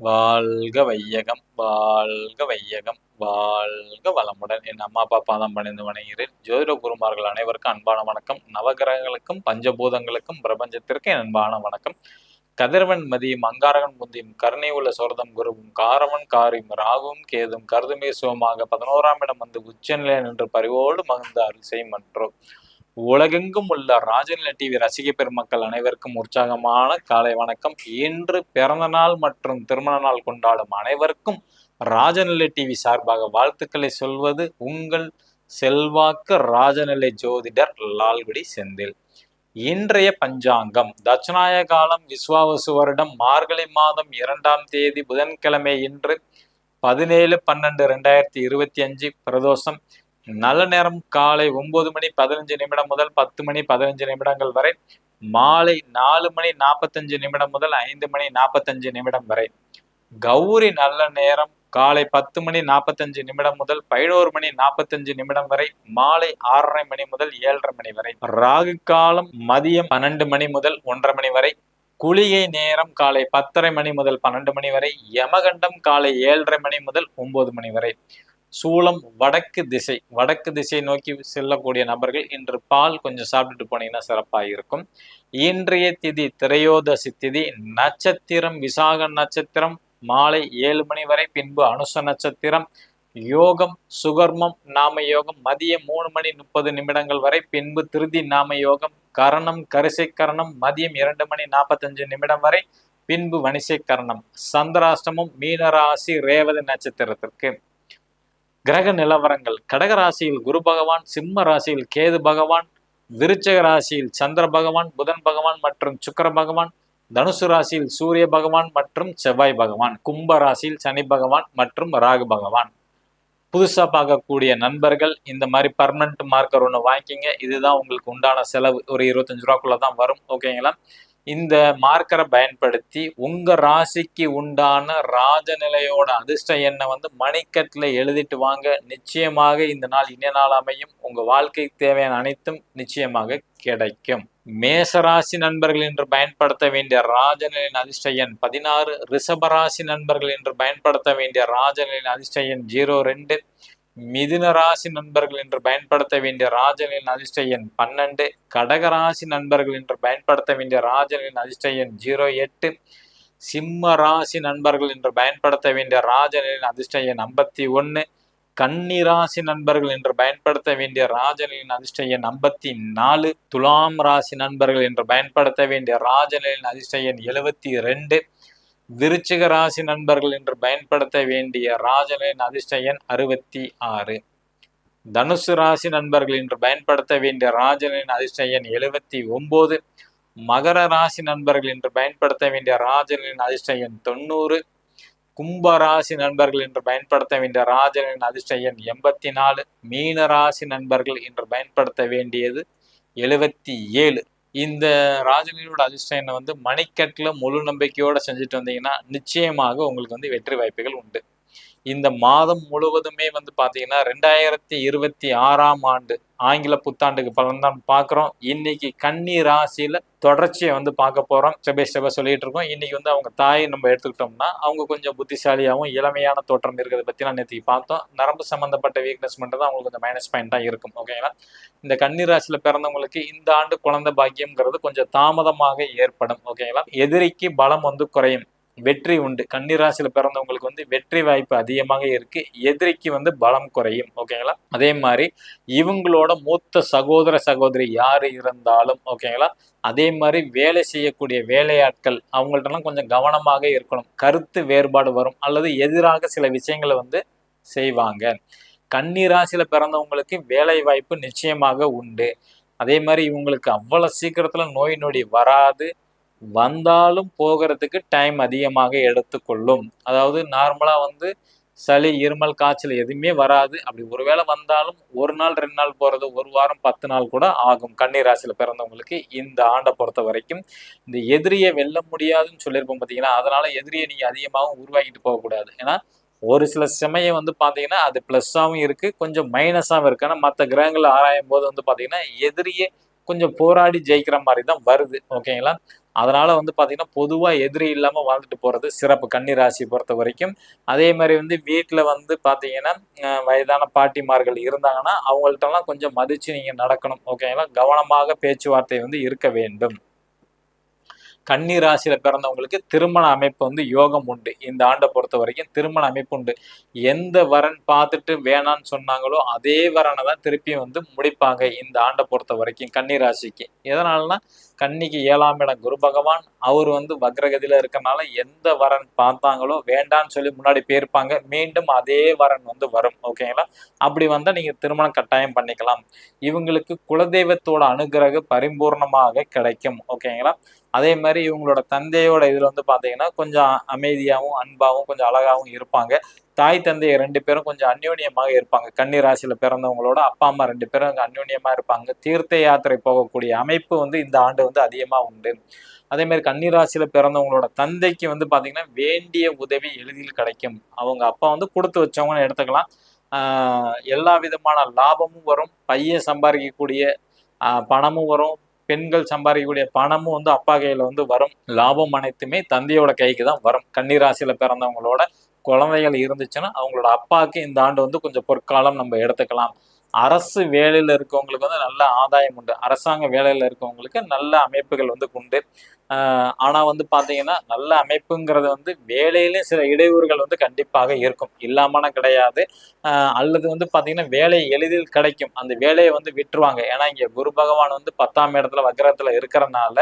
வாழ்க வையகம் வாழ்க வையகம் வாழ்க வளமுடன் என் அம்மா அப்பா பாதம் பணிந்து வணங்குகிறேன். ஜோதிட குருமார்கள் அனைவருக்கும் அன்பான வணக்கம். நவகிரகங்களுக்கும் பஞ்சபூதங்களுக்கும் பிரபஞ்சத்திற்கு என் அன்பான வணக்கம். கதிரவன் மதியும் அங்காரகன் முந்தியும் கருணை உள்ள சோர்தம் குருவும் காரவன் காரியும் ராகுவும் கேதும் கருதுமே சுவமாக பதினோராம் இடம் வந்து உச்சநிலை நின்று பரிவோடு மகிழ்ந்த அருள் செய்யும் என்றோம் உலகெங்கும் உள்ள ராஜநில டிவி ரசிக பெருமக்கள் அனைவருக்கும் உற்சாகமான காலை வணக்கம். இன்று பிறந்த நாள் மற்றும் திருமண நாள் கொண்டாடும் அனைவருக்கும் ராஜநிலை டிவி சார்பாக வாழ்த்துக்களை சொல்வது உங்கள் செல்வாக்கு ராஜநிலை ஜோதிடர் லால்குடி செந்தில். இன்றைய பஞ்சாங்கம் தட்சிணாய காலம் விஸ்வாவசு வருடம் மார்கழி மாதம் இரண்டாம் தேதி புதன்கிழமை இன்று பதினேழு பன்னெண்டு ரெண்டாயிரத்தி இருபத்தி அஞ்சு பிரதோஷம் நல்ல நேரம் காலை ஒன்பது மணி பதினஞ்சு நிமிடம் முதல் பத்து மணி பதினஞ்சு நிமிடங்கள் வரை மாலை நாலு மணி நாற்பத்தஞ்சு நிமிடம் முதல் ஐந்து மணி நாற்பத்தஞ்சு நிமிடம் வரை. கௌரி நல்ல நேரம் காலை பத்து மணி நாற்பத்தஞ்சு நிமிடம் முதல் பதினோரு மணி நாற்பத்தஞ்சு நிமிடம் வரை மாலை ஆறரை மணி முதல் ஏழரை மணி வரை. ராகு காலம் மதியம் பன்னெண்டு மணி முதல் ஒன்றரை மணி வரை குளிகை நேரம் காலை பத்தரை மணி முதல் பன்னெண்டு மணி வரை யமகண்டம் காலை ஏழரை மணி முதல் ஒன்பது மணி வரை. சூளம் வடக்கு திசை வடக்கு திசை நோக்கி செல்லக்கூடிய நபர்கள் இன்று பால் கொஞ்சம் சாப்பிட்டுட்டு போனீங்கன்னா சிறப்பாக இருக்கும். இன்றைய திதி திரையோதசி திதி நட்சத்திரம் விசாக நட்சத்திரம் மாலை ஏழு மணி வரை பின்பு அனுச நட்சத்திரம் யோகம் சுகர்மம் நாம யோகம் மதியம் மூணு மணி முப்பது நிமிடங்கள் வரை பின்பு திருதி நாம யோகம் கரணம் கரிசை கரணம் மதியம் இரண்டு மணி நாற்பத்தஞ்சு நிமிடம் வரை பின்பு வணிசை கரணம் சந்திராஷ்டமம் மீனராசி ரேவதி நட்சத்திரத்திற்கு. கிரக நிலவரங்கள். கடக ராசியில் குரு பகவான் சிம்ம ராசியில் கேது பகவான் விருச்சக ராசியில் சந்திர பகவான் புதன் பகவான் மற்றும் சுக்கர பகவான் தனுசு ராசியில் சூரிய பகவான் மற்றும் செவ்வாய் பகவான் கும்ப ராசியில் சனி பகவான் மற்றும் ராகு பகவான். புதுசா பார்க்கக்கூடிய நண்பர்கள் இந்த மாதிரி பர்மனன்ட் மார்க்கர் ஒன்று வாங்கிக்கிங்க. இதுதான் உங்களுக்கு உண்டான செலவு. ஒரு இருபத்தஞ்சு ரூபாக்குள்ள தான் வரும் ஓகேங்களா இந்த மார்க்கரை பயன்படுத்தி உங்க ராசிக்கு உண்டான ராஜநிலையோட அதிர்ஷ்ட எண்ணை வந்து மணிக்கட்டில் எழுதிட்டு வாங்க. நிச்சயமாக இந்த நாள் இனிய நாள் அமையும். உங்க வாழ்க்கைக்கு தேவையான அனைத்தும் நிச்சயமாக கிடைக்கும். மேசராசி நண்பர்கள் என்று பயன்படுத்த வேண்டிய ராஜநிலையின் அதிர்ஷ்ட எண் பதினாறு. ரிஷபராசி நண்பர்கள் என்று பயன்படுத்த வேண்டிய ராஜநிலையின் அதிர்ஷ்ட எண் ஜீரோ ரெண்டு. மிதுன ராசி நண்பர்கள் என்று பயன்படுத்த வேண்டிய ராஜனின் அதிர்ஷ்ட எண் பன்னெண்டு. கடகராசி நண்பர்கள் என்று பயன்படுத்த வேண்டிய ராஜனின் அதிர்ஷ்ட எண் ஜீரோ எட்டு. சிம்ம ராசி நண்பர்கள் என்று பயன்படுத்த வேண்டிய ராஜனின் அதிர்ஷ்ட எண் ஐம்பத்தி ஒன்று கன்னிராசி நண்பர்கள் என்று பயன்படுத்த வேண்டிய ராஜனின் அதிர்ஷ்ட எண் ஐம்பத்தி நாலு. துலாம் ராசி நண்பர்கள் என்று பயன்படுத்த வேண்டிய ராஜனின் அதிர்ஷ்ட எண் எழுபத்தி ரெண்டு. விருச்சிக ராசி நண்பர்கள் என்று பயன்படுத்த வேண்டிய ராஜனின் அதிர்ஷ்ட எண் அறுபத்தி ஆறு. தனுசு ராசி நண்பர்கள் என்று பயன்படுத்த வேண்டிய ராஜனின் அதிர்ஷ்ட எண் எழுபத்தி ஒன்பது மகர ராசி நண்பர்கள் என்று பயன்படுத்த வேண்டிய ராஜனின் அதிர்ஷ்ட எண் தொண்ணூறு. கும்ப ராசி நண்பர்கள் என்று பயன்படுத்த வேண்டிய ராஜனின் அதிர்ஷ்ட எண் எண்பத்தி நாலு. மீன ராசி நண்பர்கள் என்று பயன்படுத்த வேண்டியது எழுபத்தி ஏழு. இந்த ராஜனியோட அதிர்ஷ்ட வந்து மணிக்கட்டில் முழு நம்பிக்கையோடு செஞ்சுட்டு வந்தீங்கன்னா நிச்சயமாக உங்களுக்கு வந்து வெற்றி வாய்ப்புகள் உண்டு. இந்த மாதம் முழுவதுமே வந்து பார்த்தீங்கன்னா ரெண்டாயிரத்தி இருபத்தி ஆறாம் ஆண்டு ஆங்கில புத்தாண்டுக்கு பலன் தான் பார்க்குறோம். இன்னைக்கு கன்னி ராசியில் தொடர்ச்சியை வந்து பார்க்க போகிறோம் ஸ்டெப் பை ஸ்டெப்பாக சொல்லிட்டு இருக்கோம். இன்னைக்கு வந்து அவங்க தாய் நம்ம எடுத்துக்கிட்டோம்னா அவங்க கொஞ்சம் புத்திசாலியாகவும் இளமையான தோற்றம் இருக்கிறத பற்றி நான் நேற்று பார்த்தோம். நரம்பு சம்மந்தப்பட்ட வீக்னஸ் மட்டும் தான் அவங்களுக்கு கொஞ்சம் மைனஸ் பாயிண்ட்டாக இருக்கும். ஓகேங்களா இந்த கன்னி ராசியில் பிறந்தவங்களுக்கு இந்த ஆண்டு குழந்தை பாக்கியம்ங்கிறது கொஞ்சம் தாமதமாக ஏற்படும். ஓகேங்களா எதிரிக்கு பலம் வந்து குறையும். வெற்றி உண்டு. கன்னிராசியில் பிறந்தவங்களுக்கு வந்து வெற்றி வாய்ப்பு அதிகமாக இருக்கு. எதிரிக்கு வந்து பலம் குறையும். ஓகேங்களா அதே மாதிரி இவங்களோட மூத்த சகோதர சகோதரி யார் இருந்தாலும் ஓகேங்களா அதே மாதிரி வேலை செய்யக்கூடிய வேலையாட்கள் அவங்கள்ட்டலாம் கொஞ்சம் கவனமாக இருக்கணும். கருத்து வேறுபாடு வரும். அல்லது எதிராக சில விஷயங்களை வந்து செய்வாங்க. கன்னிராசியில பிறந்தவங்களுக்கு வேலை வாய்ப்பு நிச்சயமாக உண்டு. அதே மாதிரி இவங்களுக்கு அவ்வளோ சீக்கிரத்தில் நோய் நொடி வராது. வந்தாலும் போகிறதுக்கு டைம் அதிகமாக எடுத்துக்கொள்ளும். அதாவது நார்மலா வந்து சளி இருமல் காய்ச்சல் எதுவுமே வராது. அப்படி ஒருவேளை வந்தாலும் ஒரு நாள் ரெண்டு நாள் போறது ஒரு வாரம் பத்து நாள் கூட ஆகும். கண்ணீர் ராசியில் பிறந்தவங்களுக்கு இந்த ஆண்டை பொறுத்த வரைக்கும். இந்த எதிரியை வெல்ல முடியாதுன்னு சொல்லியிருப்போம் பார்த்தீங்கன்னா அதனால எதிரியை நீங்கள் அதிகமாகவும் உருவாக்கிட்டு போகக்கூடாது. ஏன்னா ஒரு சில சமயம் வந்து பார்த்தீங்கன்னா அது ப்ளஸ்ஸாகவும் இருக்கு கொஞ்சம் மைனஸாகவும் இருக்கு. ஆனால் மற்ற கிரகங்களை ஆராயும் போது வந்து பார்த்தீங்கன்னா எதிரியே கொஞ்சம் போராடி ஜெயிக்கிற மாதிரி தான் வருது. ஓகேங்களா அதனால வந்து பார்த்திங்கன்னா பொதுவாக எதிரி இல்லாமல் வாழ்ந்துட்டு போகிறது சிறப்பு. கன்னி ராசி பொறுத்த வரைக்கும். அதே மாதிரி வந்து வீட்டில் வந்து பார்த்தீங்கன்னா வயதான பாட்டிமார்கள் இருந்தாங்கன்னா அவங்கள்ட்டலாம் கொஞ்சம் மதித்து நீங்கள் நடக்கணும். ஓகேங்களா கவனமாக பேச்சுவார்த்தை வந்து இருக்க வேண்டும். கன்னி ராசியில் பிறந்தவங்களுக்கு திருமண அமைப்பு வந்து யோகம் உண்டு. இந்த ஆண்டை பொறுத்த வரைக்கும் திருமண அமைப்பு உண்டு. எந்த வரன் பார்த்துட்டு வேணான்னு சொன்னாங்களோ அதே வரனை தான் திருப்பியும் வந்து முடிப்பாங்க இந்த ஆண்டை பொறுத்த வரைக்கும் கன்னி ராசிக்கு எதனாலனா கன்னிக்கு ஏழாம் இடம் குரு பகவான். அவர் வந்து வக்ரகதியில் இருக்கறனால எந்த வரன் பார்த்தாங்களோ வேண்டான்னு சொல்லி முன்னாடி போயிருப்பாங்க. மீண்டும் அதே வரன் வந்து வரும். ஓகேங்களா அப்படி வந்தால் நீங்கள் திருமணம் கட்டாயம் பண்ணிக்கலாம். இவங்களுக்கு குலதெய்வத்தோட அனுகிரகம் பரிபூர்ணமாக கிடைக்கும். ஓகேங்களா அதே மாதிரி இவங்களோட தந்தையோட இதில் வந்து பார்த்தீங்கன்னா கொஞ்சம் அமைதியாகவும் அன்பாகவும் கொஞ்சம் அழகாகவும் இருப்பாங்க. தாய் தந்தை ரெண்டு பேரும் கொஞ்சம் அந்யோன்யமாக இருப்பாங்க. கன்னி ராசியில பிறந்தவங்களோட அப்பா அம்மா ரெண்டு பேரும் அங்கே அந்யோன்யமா இருப்பாங்க. தீர்த்த யாத்திரை போகக்கூடிய அமைப்பு வந்து இந்த ஆண்டு வந்து அதிகமா உண்டு. அதே மாதிரி கன்னி ராசியில பிறந்தவங்களோட தந்தைக்கு வந்து பாத்தீங்கன்னா வேண்டிய உதவி எளிதில் கிடைக்கும். அவங்க அப்பா வந்து கொடுத்து வச்சவங்கன்னு எடுத்துக்கலாம். எல்லா விதமான லாபமும் வரும். பையன் சம்பாதிக்கக்கூடிய பணமும் வரும். பெண்கள் சம்பாதிக்கக்கூடிய பணமும் வந்து அப்பா கையில வந்து வரும். லாபம் அனைத்துமே தந்தையோட கைக்கு தான் வரும். கன்னிராசியில பிறந்தவங்களோட குழந்தைகள் இருந்துச்சுன்னா அவங்களோட அப்பாவுக்கு இந்த ஆண்டு வந்து கொஞ்சம் பொற்காலம் நம்ம எடுத்துக்கலாம். அரசு வேலையில் இருக்கவங்களுக்கு வந்து நல்ல ஆதாயம் உண்டு. அரசாங்க வேலையில் இருக்கவங்களுக்கு நல்ல அமைப்புகள் வந்து உண்டு. ஆனால் வந்து பார்த்தீங்கன்னா நல்ல அமைப்புங்கிறது வந்து வேலையிலும் சில இடையூறுகள் வந்து கண்டிப்பாக இருக்கும். இல்லாமனா கிடையாது. அல்லது வந்து பார்த்தீங்கன்னா வேலை எளிதில் கிடைக்கும். அந்த வேலையை வந்து விட்டுருவாங்க. ஏன்னா இங்கே குரு பகவான் வந்து பத்தாம் இடத்துல வக்கரத்தில் இருக்கிறனால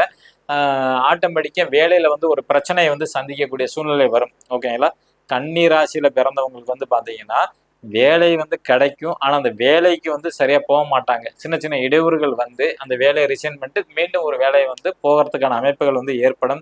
ஆட்டோமேட்டிக்கா வேலையில் வந்து ஒரு பிரச்சனையை வந்து சந்திக்கக்கூடிய சூழ்நிலை வரும். ஓகேங்களா? கன்னி ராசியில பிறந்தவங்களுக்கு வந்து பாத்தீங்கன்னா வேலை வந்து கிடைக்கும். ஆனா அந்த வேலைக்கு வந்து சரியா போக மாட்டாங்க. சின்ன சின்ன இடையூறுகள் வந்து அந்த வேலையை ரிசைன் பண்ணிட்டு மீண்டும் ஒரு வேலையை வந்து போகிறதுக்கான அமைப்புகள் வந்து ஏற்படும்.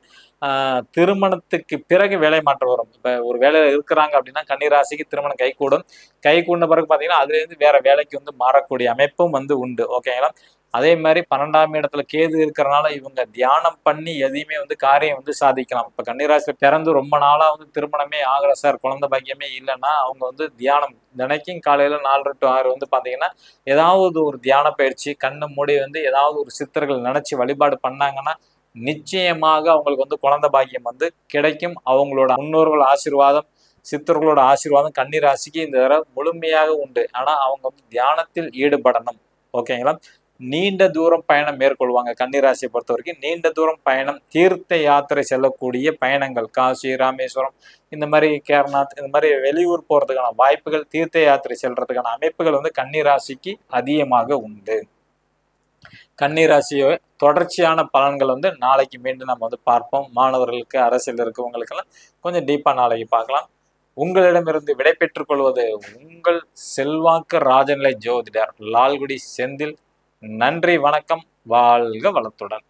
திருமணத்துக்கு பிறகு வேலை மாற்றம் வரும். இப்போ ஒரு வேலையில் இருக்கிறாங்க அப்படின்னா கன்னிராசிக்கு திருமணம் கைகூடும். கை கூடின பிறகு பார்த்தீங்கன்னா அதுலேருந்து வேற வேலைக்கு வந்து மாறக்கூடிய அமைப்பும் வந்து உண்டு. ஓகேங்களா? அதே மாதிரி பன்னெண்டாம் இடத்துல கேது இருக்கிறனால இவங்க தியானம் பண்ணி எதையுமே வந்து காரியம் வந்து சாதிக்கலாம். இப்ப கன்னிராசியில பிறந்து ரொம்ப நாளா வந்து திருமணமே ஆகலை சார் குழந்தை பாக்கியமே இல்லைன்னா அவங்க வந்து தியானம் தினைக்கும் காலையில நாலு டு ஆறு வந்து பார்த்தீங்கன்னா ஏதாவது ஒரு தியான பயிற்சி கண்ணு மூடி வந்து ஏதாவது ஒரு சித்தர்கள் நினைச்சு வழிபாடு பண்ணாங்கன்னா நிச்சயமாக அவங்களுக்கு வந்து குழந்தை பாக்கியம் வந்து கிடைக்கும். அவங்களோட முன்னோர்கள் ஆசீர்வாதம் சித்தர்களோட ஆசீர்வாதம் கன்னி ராசிக்கு இந்த தடவை முழுமையாக உண்டு. ஆனா அவங்க வந்து தியானத்தில் ஈடுபடணும். ஓகேங்களா? நீண்ட தூரம் பயணம் மேற்கொள்வாங்க. கன்னிராசியை பொறுத்த வரைக்கும் நீண்ட தூரம் பயணம் தீர்த்த யாத்திரை செல்லக்கூடிய பயணங்கள். காசி ராமேஸ்வரம் இந்த மாதிரி கேரநாத் இந்த மாதிரி வெளியூர் போகிறதுக்கான வாய்ப்புகள் தீர்த்த யாத்திரை செல்றதுக்கான அமைப்புகள் வந்து கன்னிராசிக்கு அதிகமாக உண்டு. கன்னிராசியோ தொடர்ச்சியான பலன்கள் வந்து நாளைக்கு மீண்டும் நம்ம வந்து பார்ப்போம். மாணவர்களுக்கு அரசியல் இருக்கவங்களுக்கெல்லாம் கொஞ்சம் டீப்பாக நாளைக்கு பார்க்கலாம். உங்களிடமிருந்து விடை பெற்றுக் கொள்வது உங்கள் செல்வாக்கு ராஜநிலை ஜோதிடர் லால்குடி செந்தில். நன்றி வணக்கம் வாழ்க வளத்துடன்.